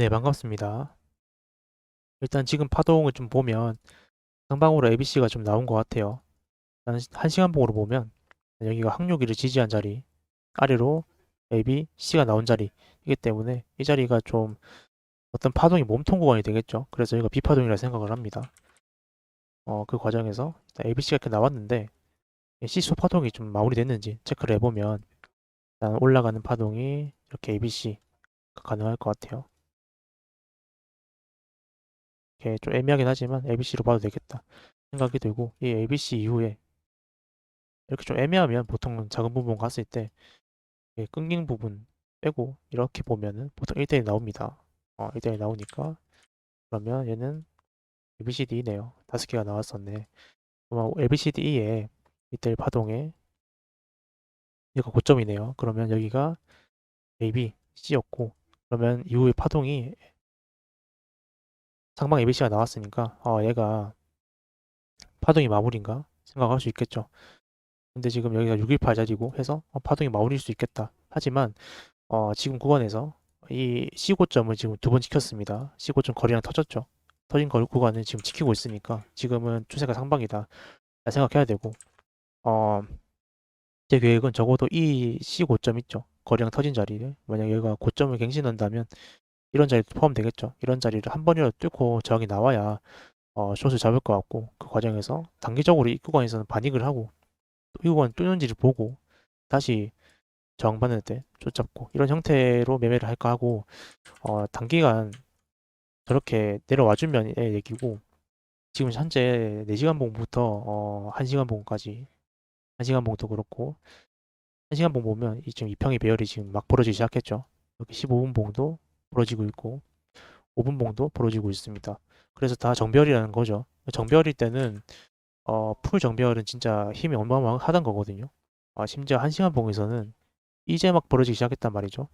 네, 반갑습니다. 일단 지금 파동을 좀 보면 상방으로 ABC가 좀 나온 것 같아요. 일단 한 시간봉으로 보면 여기가 항요기를 지지한 자리, 아래로 AB, C가 나온 자리이기 때문에 이 자리가 좀 어떤 파동이 몸통 구간이 되겠죠. 그래서 여기가 B파동이라 생각을 합니다. 어, 그 과정에서 ABC가 이렇게 나왔는데 C수 파동이 좀 마무리됐는지 체크를 해보면 일단 올라가는 파동이 이렇게 ABC가 가능할 것 같아요. 이렇게 좀 애매하긴 하지만 ABC로 봐도 되겠다 생각이 들고 이 ABC 이후에 이렇게 좀 애매하면 보통 작은 부분 갔을 때 끊긴 부분 빼고 이렇게 보면은 보통 1대1 나옵니다. 어, 1대1 나오니까 그러면 얘는 ABCD네요. 다섯 개가 나왔었네. 그러면 ABCD에 1대1 파동에 여기가 고점이네요. 그러면 여기가 AB, C였고 그러면 이후에 파동이 상방 ABC가 나왔으니까 어, 얘가 파동이 마무리인가 생각할 수 있겠죠. 근데 지금 여기가 618 자리고 해서 어, 파동이 마무리일 수 있겠다. 하지만 어, 지금 구간에서 이 C 고점을 지금 두 번 지켰습니다. C 고점 거리랑 터졌죠. 터진 거 구간을 지금 지키고 있으니까 지금은 추세가 상방이다 생각해야 되고 어, 제 계획은 적어도 이 C 고점 있죠. 거리랑 터진 자리를 만약 여기가 고점을 갱신한다면 이런 자리도 포함되겠죠. 이런 자리를 한 번이라도 뚫고 저항이 나와야 어, 숏을 잡을 것 같고 그 과정에서 단기적으로 이 구간에서는 반익을 하고 구간 뚫는지를 보고 다시 저항받을 때 숏 잡고 이런 형태로 매매를 할까 하고 어, 단기간 저렇게 내려와주면 의 얘기고 지금 현재 4시간 봉부터 어, 1시간 봉까지 1시간 봉도 그렇고 1시간 봉 보면 이 지금 이평의 배열이 지금 막 벌어지기 시작했죠. 여기 15분 봉도 벌어지고 있고 5분 봉도 벌어지고 있습니다. 그래서 다 정별이라는 거죠. 정별일 때는 어, 풀 정별은 진짜 힘이 어마어마하단 거거든요. 아, 심지어 1시간 봉에서는 이제 막 벌어지기 시작했단 말이죠.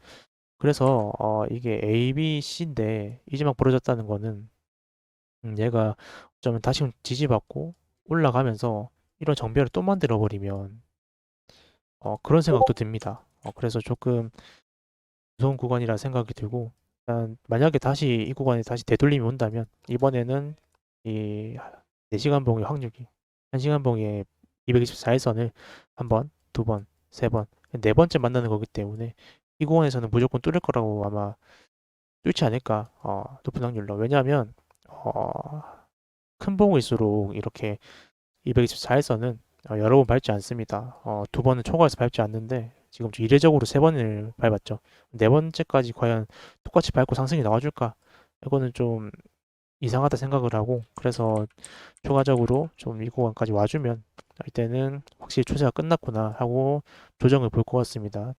그래서 어, 이게 A, B, C인데 이제 막 벌어졌다는 거는 음, 얘가 어쩌면 다시 지지받고 올라가면서 이런 정별을 또 만들어 버리면 어, 그런 생각도 듭니다. 어, 그래서 조금 무서운 구간이라 생각이 들고 일단 만약에 다시 이 구간에 다시 되돌림이 온다면 이번에는 이 4시간 봉의 확률이 1시간 봉의 224일선을 한 번, 두 번, 세 번, 네 번째 만나는 거기 때문에 이 구간에서는 무조건 뚫을 거라고 아마 뚫지 않을까 어, 높은 확률로 왜냐하면 어, 큰 봉일수록 이렇게 224일선은 어, 여러 번 밟지 않습니다. 어, 두 번은 초과해서 밟지 않는데 지금 좀 이례적으로 세 번을 밟았죠. 네 번째까지 과연 똑같이 밟고 상승이 나와줄까? 이거는 좀 이상하다 생각을 하고 그래서 추가적으로 좀 이 구간까지 와주면 이때는 확실히 추세가 끝났구나 하고 조정을 볼 것 같습니다.